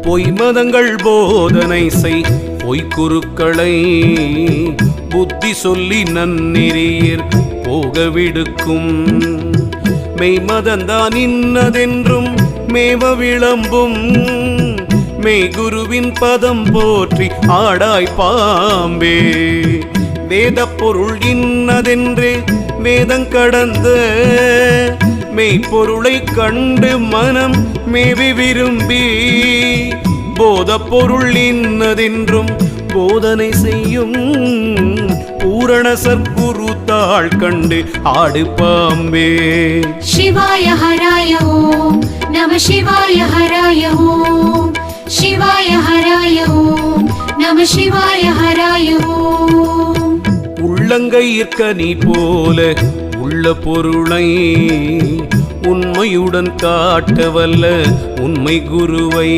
பொய் மதங்கள் போதனை செய் பொய்க்குருக்களை புத்தி சொல்லி நன்னெறியர் போக விடுக்கும். மெய்மதந்தான் இன்னதென்றும் மேவ விளம்பும். மெய்குருவின் பதம் போற்றி ஆடாய் பாம்பே. வேத பொருள் இன்னதென்றே வேதம் கடந்த மெய்ப்பொருளை கண்டு மனம் மேவி விரும்பி போத பொருள் இன்னதென்றும் போதனை செய்யும் பூரண சர்க்குரு தாள் கண்டு ஆடு பாம்பே சிவாய ஹராய ஓம் நம சிவாய ஹராய ஓம். சிவாய ஹராய ஓம் நம சிவாய ஹராய ஓம் உள்ளங்கையிற்கனி போல உள்ள பொருளை உண்மையுடன் காட்ட வல்ல உண்மை குருவை.